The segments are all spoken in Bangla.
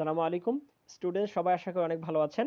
সালামু আলাইকুম। স্টুডেন্ট সবাই আশা করি অনেক ভালো আছেন।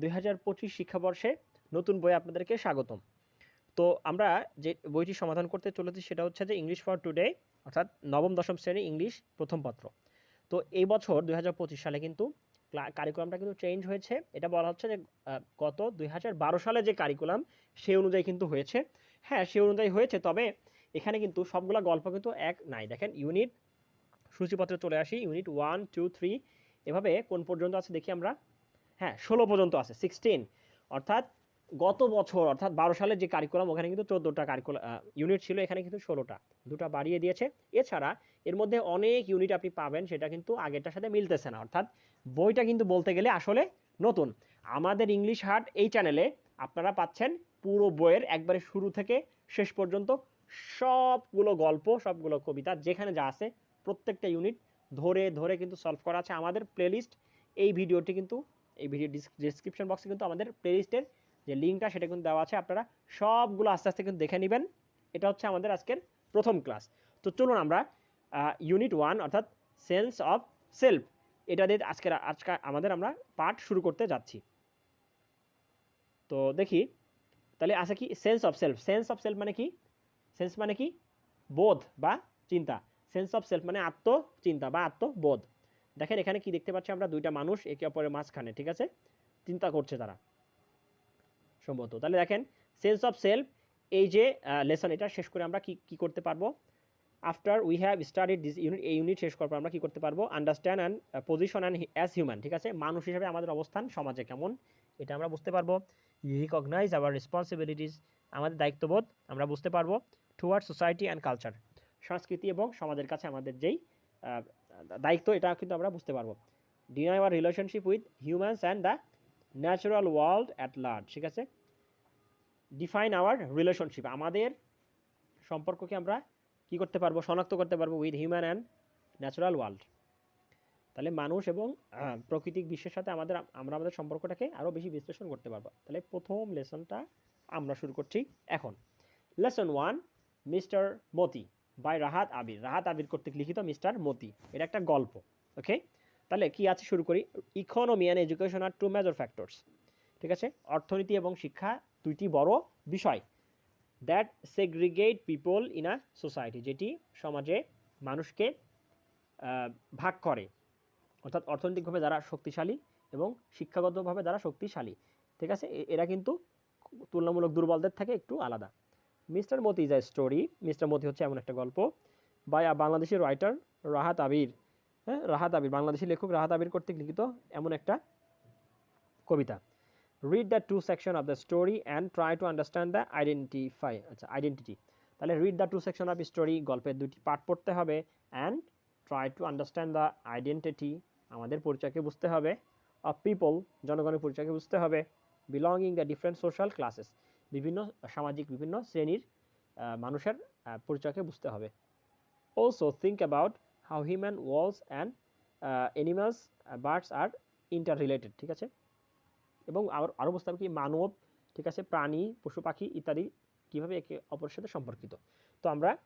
দুই হাজার পঁচিশ শিক্ষাবর্ষে নতুন বই আপনাদেরকে স্বাগতম। তো আমরা যে বইটি সমাধান করতে চলেছি সেটা হচ্ছে যে ইংলিশ ফর টুডে অর্থাৎ নবম, দশম শ্রেণি ইংলিশ প্রথম পত্র। তো এই বছর দুই হাজার পঁচিশ সালে কিন্তু কারিকুলামটা কিন্তু চেঞ্জ হয়েছে। এটা বলা হচ্ছে যে গত দুই হাজার বারো সালে যে কারিকুলাম সেই অনুযায়ী কিন্তু হয়েছে। হ্যাঁ সেই অনুযায়ী হয়েছে, তবে এখানে কিন্তু সবগুলা গল্প কিন্তু এক নাই। দেখেন ইউনিট সূচিপত্রে চলে আসি। ইউনিট ওয়ান টু থ্রি এভাবে কোন পর্যন্ত আছে দেখি আমরা? হ্যাঁ ষোলো পর্যন্ত আছে সিক্সটিন অর্থাৎ গত বছর, অর্থাৎ বারো সালের যে কারিকুলাম ওখানে কিন্তু চোদ্দোটা কারিকুলাম ইউনিট ছিল, এখানে কিন্তু ষোলোটা। দুটা বাড়িয়ে দিয়েছে। এছাড়া এর মধ্যে অনেক ইউনিট আপনি পাবেন, সেটা কিন্তু আগেরটার সাথে মিলতেছে না। অর্থাৎ বইটা কিন্তু বলতে গেলে আসলে নতুন। আমাদের ইংলিশ হার্ট এই চ্যানেলে আপনারা পাচ্ছেন পুরো বইয়ের একবারে শুরু থেকে শেষ পর্যন্ত সবগুলো গল্প, সবগুলো কবিতা, যেখানে যা আছে প্রত্যেকটা ইউনিট ধরে ধরে কিন্তু সলভ করা আছে আমাদের প্লেলিস্ট এই ভিডিওটি কিন্তু, এই ভিডিও ডিসক্রিপশন বক্সে কিন্তু আমাদের প্লেলিস্টের যে লিঙ্কটা সেটা কিন্তু দেওয়া আছে। আপনারা সবগুলো আস্তে আস্তে কিন্তু দেখে নেবেন। এটা হচ্ছে আমাদের আজকের প্রথম ক্লাস তো চলুন আমরা ইউনিট ওয়ান অর্থাৎ সেন্স অফ সেলফ এটা দিয়ে আজকের, আজকে আমাদের আমরা পাঠ শুরু করতে যাচ্ছি। তো দেখি, তাহলে আছে কি? Sense of self sense of self মানে কি? সেন্স মানে কি? বোধ বা চিন্তা। সেন্স অফ সেলফ মানে আত্মচিন্তা বা আত্মবোধ। দেখেন এখানে কি দেখতে পাচ্ছি আমরা? দুইটা মানুষ একে অপরের মাঝখানে, ঠিক আছে? চিন্তা করছে তারা। সম্ভবত। তাহলে দেখেন সেন্স অফ সেলফ এই যে লেসন এটা শেষ করে আমরা কি কি করতে পারব? After we have studied this unit এই ইউনিট শেষ করার পর আমরা কি করতে পারব? Understand and position and as human ঠিক আছে? মানুষ হিসেবে আমাদের অবস্থান সমাজে কেমন? এটা আমরা বুঝতে পারব। রিকগনাইজ আওয়ার রেসপন্সিবিলিটিস আমাদের দায়িত্ববোধ আমরা বুঝতে পারব। টুয়ার্ড সোসাইটি অ্যান্ড কালচার সংস্কৃতি এবং সমাজের কাছে আমাদের যেই দায়িত্ব, এটা কিন্তু আমরা বুঝতে পারব। Deny our relationship with humans and the natural world at large ঠিক আছে? ডিফাইন আওয়ার রিলেশনশিপ আমাদের সম্পর্ককে আমরা কি করতে পারব? শনাক্ত করতে পারব with human and natural world তাহলে মানুষ এবং প্রাকৃতিক বিশ্বের সাথে আমাদের, আমরা আমাদের সম্পর্কটাকে আরও বেশি বিশ্লেষণ করতে পারব। তাহলে প্রথম লেসনটা আমরা শুরু করছি এখন। Lesson one Mister Moti by Rahat Abir. Rahat Abir কর্তৃক লিখিত মিস্টার মতি। এটা একটা গল্প, ওকে? তাহলে কি আছে? শুরু করি। Economy and education are two major factors ঠিক আছে? অর্থনীতি এবং শিক্ষা দুইটি বড় বিষয় that segregate people in a society যেটি সমাজে মানুষকে ভাগ করে। অর্থাৎ অর্থনৈতিকভাবে যারা শক্তিশালী এবং শিক্ষাগতভাবে যারা শক্তিশালী, ঠিক আছে? এরা কিন্তু তুলনামূলক দুর্বলদের থেকে একটু আলাদা। Mister Moti is a story. Mister Moti হচ্ছে এমন একটা গল্প by a Bangladeshi writer Rahat Abir. হ্যাঁ রাহাত আবির, বাংলাদেশি লেখক রাহাত আবির কর্তৃক লিখিত এমন একটা কবিতা। Read the two section of the story and try to understand the identify আচ্ছা আইডেন্টিটি তাহলে read the two section of story গল্পের দুটি পার্ট পড়তে হবে and try to understand the identity আমাদের পরিচয়কে বুঝতে হবে। অফ পিপল জনগণের পরিচয়কে বুঝতে হবে। Belonging the different social classes বিভিন্ন সামাজিক বিভিন্ন শ্রেণির মানুষের পরিচয়কে বুঝতে হবে। Also think about how human walls and animals birds are interrelated ঠিক আছে? এবং আরও আরও বুঝতে হবে কি, মানব, ঠিক আছে, প্রাণী, পশু, পাখি ইত্যাদি কীভাবে একে অপরের সাথে সম্পর্কিত। তো আমরা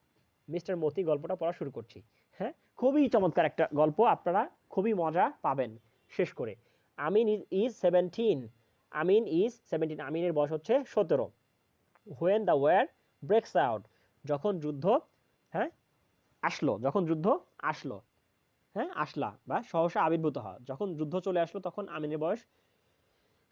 মিস্টার মতি গল্পটা পড়া শুরু করছি। হ্যাঁ? খুবই চমৎকার একটা গল্প, আপনারা খুবই মজা পাবেন শেষ করে। Amin is seventeen Amin is seventeen আমিনের বয়স হচ্ছে সতেরো। When the war breaks out যখন যুদ্ধ হ্যাঁ আসলো, যখন যুদ্ধ আসলো হ্যাঁ আসলা বা সহসা আবির্ভূত হওয়া, যখন যুদ্ধ চলে আসলো, তখন আমিনের বয়স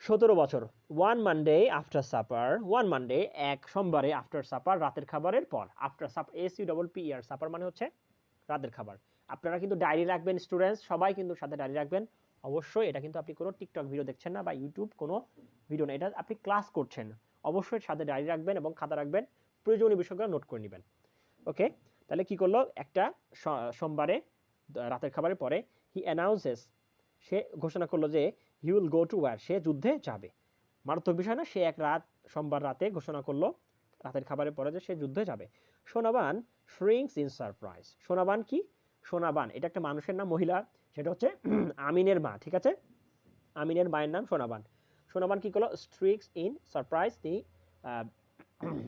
সতেরো বছর। One Monday after supper one Monday এক সোমবারে আফটার সাপার রাতের খাবারের পর। After sup S double P R supper মানে হচ্ছে রাতের খাবার। আপনারা কিন্তু ডায়েরি রাখবেন স্টুডেন্টস সবাই কিন্তু সাথে ডায়েরি রাখবেন। অবশ্যই এটা কিন্তু আপনি কোনো টিকটক ভিডিও দেখছেন না বা ইউটিউব কোনো ভিডিও না, এটা আপনি ক্লাস করছেন। অবশ্যই সাথে ডায়েরি রাখবেন এবং খাতা রাখবেন, প্রয়োজনীয় বিষয়গুলো নোট করে নেবেন। ওকে? তাহলে কি করল? একটা সোমবারে রাতের খাবারের পরে হি অ্যানাউন্সেস সে ঘোষণা করল যে he will go to war সে যুদ্ধে যাবে। মারাত্মক বিষয় না, সে এক রাত, সোমবার রাতে ঘোষণা করল, রাতের খাবারের পরে যে সে যুদ্ধে যাবে। সোনাবান শ্রিংস ইন সারপ্রাইজ সোনাবান কি? সোনাবান, এটা একটা মানুষের নাম মহিলা সেটা হচ্ছে আমিনের মা, ঠিক আছে? আমিনের মায়ের নাম সোনাবান। সোনাবান কি করল? স্ট্রিক্স ইন সারপ্রাইজ তিনি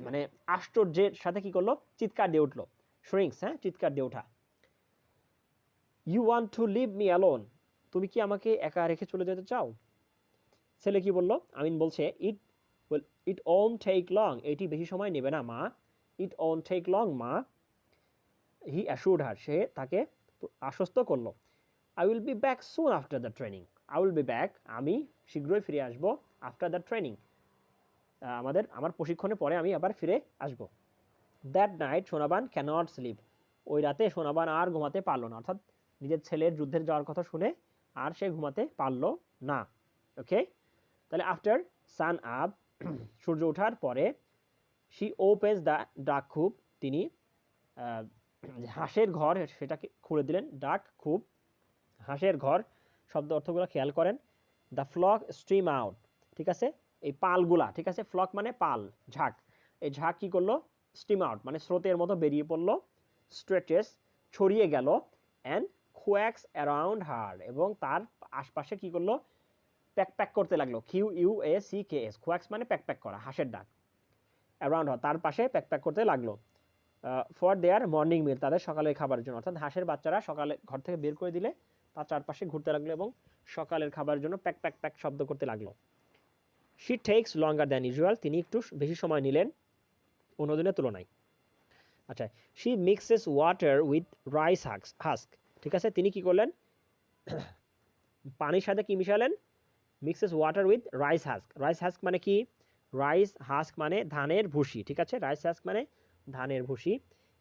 মানে আশ্চর্যের সাথে কি করল? চিৎকার দিয়ে উঠল। শ্রিংস হ্যাঁ? চিৎকার দিয়ে ওঠা। You want to leave me alone তুমি কি আমাকে একা রেখে চলে যেতে চাও? ছেলে কি বলল? আমিন বলছে it it won't take long এটি বেশি সময় নেবে না, মা। ইট ওন টেক লং মা। হি অ্যাসুর্ড হার সে তাকে আশ্বস্ত করল। I will be back soon after the training I will be back আমি শীঘ্রই ফিরে আসব আফটার দ্য ট্রেনিং আমাদের, আমার প্রশিক্ষণের পরে আমি আবার ফিরে আসব। That night Sonaban can't sleep ওই রাতে সোনাবান আর ঘুমাতে পারল না। অর্থাৎ নিজের ছেলের যুদ্ধের যাওয়ার কথা শুনে আর সে ঘুমাতে পারল না। ওকে তাহলে আফটার সান আপ সূর্য ওঠার পরে শি ওপেন্স দ্য ডাক খুব। তিনি হাঁসের ঘর, সেটাকে খুলে দিলেন। ডাক খুব। হাঁসের ঘর শব্দ অর্থগুলো খেয়াল করেন। দ্য ফ্লক স্ট্রিম আউট ঠিক আছে? এই পালগুলা, ঠিক আছে? ফ্লক মানে পাল, ঝাঁক। এই ঝাঁক কী করল? স্টিম আউট মানে স্রোতের মতো বেরিয়ে পড়ল স্ট্রেচেস ছড়িয়ে গেল অ্যান্ড খোয়াক্স অ্যারাউন্ড হার এবং তার আশপাশে কী করল? প্যাক প্যাক করতে লাগল Q U A C K S quacks মানে প্যাক প্যাক করা, হাঁসের ডাক। অ্যারাউন্ড হার তার পাশে প্যাক প্যাক করতে লাগল। ফর দেয়ার মর্নিং মিল তাদের সকালের খাবারের জন্য, অর্থাৎ হাঁসের বাচ্চারা সকালে ঘর থেকে বের করে দিলে তার চারপাশে ঘুরতে লাগল এবং সকালের খাবারের জন্য প্যাক প্যাক প্যাক শব্দ করতে লাগল। She takes longer than usual তিনি একটু বেশি সময় নিলেন অন্য দিনের তুলনায়। আচ্ছা she mixes water with rice hucks husk ঠিক আছে? তিনি কি করলেন? পানির সাথে কি মিশালেন? Mixes water with rice husk rice husk মানে কি? রাইস হাস্ক মানে ধানের ভুসি, ঠিক আছে? রাইস হাস্ক মানে ধানের ভুসি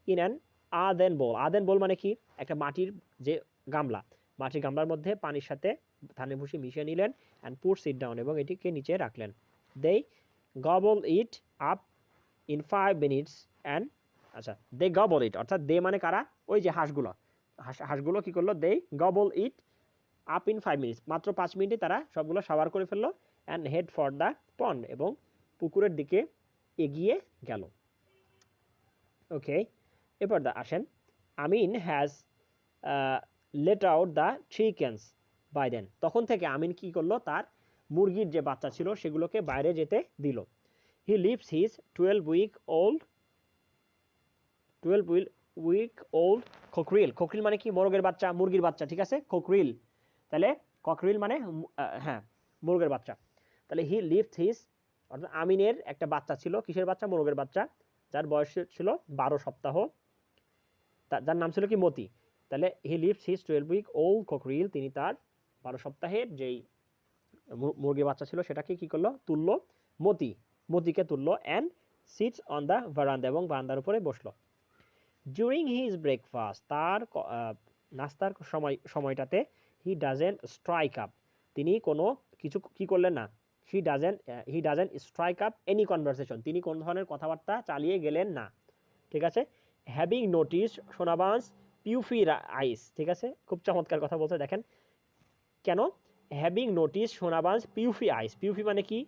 ইন অ্যান আদেন বোল। আদেন বোল মানে কি? একটা মাটির যে গামলা। মাটির গামলার মধ্যে পানির সাথে ধানের ভুসি মিশিয়ে নিলেন অ্যান্ড পুট সিট ডাউন এবং এটিকে নিচে রাখলেন। They gobble it up in five minutes and আচ্ছা দে গবল ইট অর্থাৎ দে মানে কারা? ওই যে হাঁসগুলো। হাঁস হাঁসগুলো কী করল? They gobble it up in five minutes মাত্র পাঁচ মিনিটে তারা সবগুলো সাবার করে ফেলল and head for the pond এবং পুকুরের দিকে এগিয়ে গেল। ওকে এরপর দা আসেন। Amin has let out the chickens by then তখন থেকে আমিন কি করল? তার মুরগির যে বাচ্চা ছিল, সেগুলোকে বাইরে যেতে দিল। He leaves his twelve week old twelve will week old cockerel cockerel মানে কি? মোরগের বাচ্চা, মুরগির বাচ্চা, ঠিক আছে? খকরিল তাহলে ককরিল মানে হ্যাঁ মুরগের বাচ্চা। তাহলে হি লিভস হিজ অর্থাৎ আমিনের একটা বাচ্চা ছিল। কিসের বাচ্চা? মোরগের বাচ্চা। যার বয়স ছিল বারো সপ্তাহ। যার নাম ছিল কি? মতি। তাহলে he leaves his twelve week old cockerel তিনি তার বারো সপ্তাহের যেই মুরগি বাচ্চা ছিল, সেটাকে কি করল? তুললো মতি, মতিকে তুললো অ্যান্ড সিটস অন দ্য বারান্দা এবং বারান্দার উপরে বসল। ডিউরিং হিজ ব্রেকফাস্ট তার নাস্তার সময়, সময়টাতে হি ডাজেন স্ট্রাইক আপ তিনি কোনো কিছু কি করলেন না? He doesn't he doesn't strike up any conversation তিনি কোন ধরনের কথাবার্তা চালিয়ে গেলেন না। ঠিক আছে? হ্যাভিং নোটিস সোনাবান্স পিউফি আইস ঠিক আছে? খুব চমৎকার কথা বলছে, দেখেন। কেন? হ্যাভিং নোটিস সোনাবান্স পিউফি আইস পিউফি মানে কি?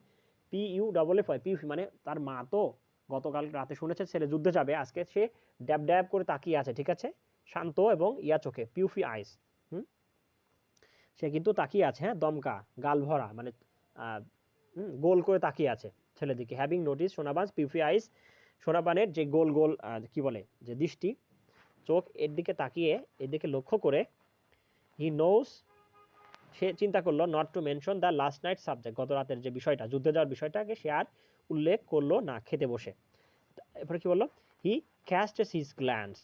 P U double F I puffy মানে তার মা তো গতকাল রাতে শুনেছে, ছেলে যুদ্ধে যাবে, আজকে সে ড্যাব ড্যাব করে তাকিয়ে আছে, ঠিক আছে? শান্ত এবং ইয়া চোখে পিউফি আইস হুম? সে কিন্তু তাকিয়ে আছে হ্যাঁ দমকা, গাল ভরা মানে গোল করে তাকিয়ে আছে ছেলেদিকে। হ্যাভিং নোটিস সোনাবান্স পিউফি আইস সোনাবানের যে গোল গোল কি বলে, যে দৃষ্টি চোখ এর দিকে তাকিয়ে, এর দিকে লক্ষ্য করে হি নোস সে চিন্তা করল not to mention the last night subject গত রাতের যে বিষয়টা, যুদ্ধে যাওয়ার বিষয়টাকে সে আর উল্লেখ করল না, খেতে বসে। এরপরে কি বলল? He casts his glance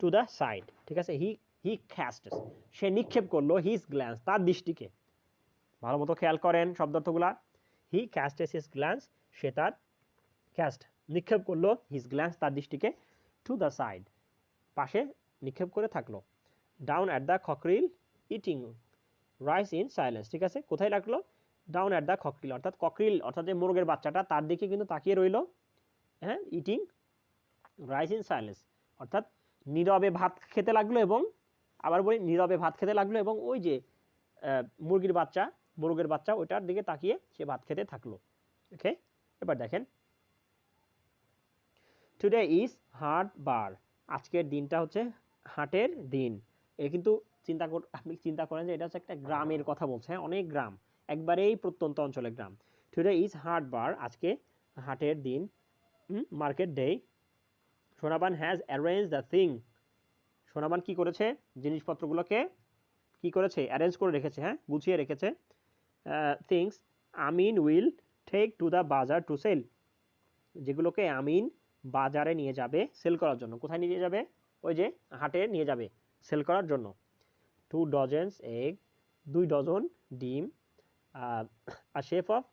to the side ঠিক আছে? হি হি ক্যাস্টেস সে নিক্ষেপ করল হিজ গ্ল্যান্স তার দৃষ্টিকে। ভালো মতো খেয়াল করেন শব্দার্থগুলা। হি ক্যাস্টেস হিজ গ্ল্যান্স সে তার ক্যাস্ট নিক্ষেপ করল হিজ গ্ল্যান্স তার দৃষ্টিকে টু দ্য সাইড পাশে নিক্ষেপ করে থাকল। Down at the cockerel eating rice in silence ঠিক আছে? কোথায় রাখল? ডাউন অ্যাট দ্য খকরিল অর্থাৎ ককরিল অর্থাৎ যে মুরগের বাচ্চাটা, তার দিকে কিন্তু তাকিয়ে রইল। হ্যাঁ ইটিং রাইস ইন সাইলেন্স অর্থাৎ নীরবে ভাত খেতে লাগল এবং আবার বলি নীরবে ভাত খেতে লাগল এবং ওই যে মুরগির বাচ্চা, মুরগের বাচ্চা, ওইটার দিকে তাকিয়ে সে ভাত খেতে থাকল। ওকে এবার দেখেন। টুডে ইজ হাট বার আজকের দিনটা হচ্ছে হাটের দিন। এ কিন্তু চিন্তা কর আপনি চিন্তা করেন যে এটা হচ্ছে একটা গ্রামের কথা বলছে হ্যাঁ অনেক গ্রাম, একবারেই প্রত্যন্ত অঞ্চলের গ্রাম। টুডে ইজ হাট বার আজকে হাটের দিন market day Sonaban has arrange the thing Sonaban কি করেছে? জিনিসপত্রগুলোকে কি করেছে? অ্যারেঞ্জ করে রেখেছে হ্যাঁ গুছিয়ে রেখেছে। Things Amin will take to the bazaar to sell যেগুলোকে আমিন বাজারে নিয়ে যাবে সেল করার জন্য। কোথায় নিয়ে যাবে? ওই যে হাটে নিয়ে যাবে সেল করার জন্য। টু ডজেন্স এগ দুই ডজন ডিম আর শেপ অফ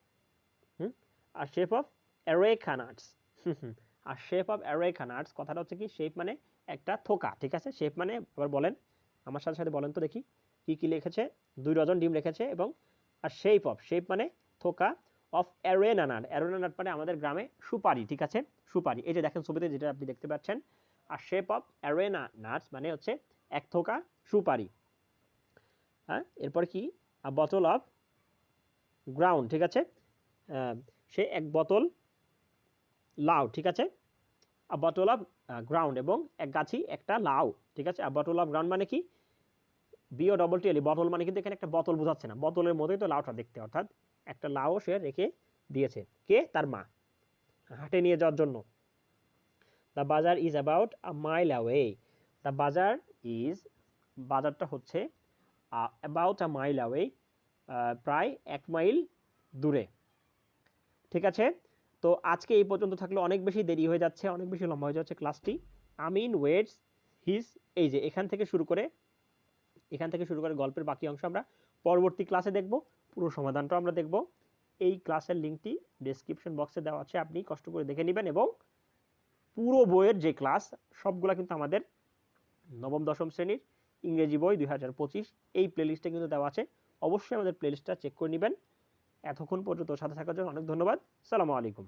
আর শেপ অফ নাটস আর শেপ অফ নাটস কথাটা হচ্ছে কি শেপ মানে একটা থোকা, ঠিক আছে? শেপ মানে আবার বলেন, আমার সাথে সাথে বলেন তো দেখি, কি কি লিখেছে? দুই ডজন ডিম রেখেছে এবং আর শেপ অফ শেপ মানে থোকা of arena nut arena nut মানে আমাদের গ্রামে সুপারি, ঠিক আছে? সুপারি। এই যে দেখেন ছবিতে যেটা আপনি দেখতে পাচ্ছেন, আর শেপ অফ অ্যারেনা নাটস মানে হচ্ছে এক থোকা সুপারি। হ্যাঁ? এরপর কি? বটল অফ গ্রাউন্ড ঠিক আছে? সে এক বোতল লাউ, ঠিক আছে? আ বটল অফ গ্রাউন্ড এবং এক গাছি একটা লাউ, ঠিক আছে? আর বটল অফ গ্রাউন্ড মানে কি? বিও ডবল টি এলি বটল মানে কিন্তু এখানে একটা বোতল বোঝাচ্ছে না। বোতলের মধ্যেই তো লাউটা দেখতে, অর্থাৎ একটা লাউ সে রেখে দিয়েছে। কে? তার মা। হাটে নিয়ে যাওয়ার জন্য। The bazaar is about a mile away the bazaar is বাজারটা হচ্ছে অ্যাবাউট আ মাইল অ্যাওয়ে প্রায় এক মাইল দূরে। ঠিক আছে? তো আজকে এই পর্যন্ত থাকলে। অনেক বেশি দেরি হয়ে যাচ্ছে, অনেক বেশি লম্বা হয়ে যাচ্ছে ক্লাসটি। আমিন ওয়েটস হিজ, এই যে, এখান থেকে শুরু করে, এখান থেকে শুরু করে গল্পের বাকি অংশ আমরা পরবর্তী ক্লাসে দেখব। পুরো সমাধানটা আমরা দেখব। এই ক্লাসের লিঙ্কটি ডেসক্রিপশন বক্সে দেওয়া আছে, আপনি কষ্ট করে দেখে নেবেন এবং পুরো বইয়ের যে ক্লাস, সবগুলা কিন্তু আমাদের নবম, দশম শ্রেণির ইংরেজি বই দুই হাজার পঁচিশ, এই প্লেলিস্টে কিন্তু দেওয়া আছে। অবশ্যই আমাদের প্লেলিস্টটা চেক করে নেবেন। এতক্ষণ পর্যন্ত সাথে থাকার জন্য অনেক ধন্যবাদ। সালামু আলাইকুম।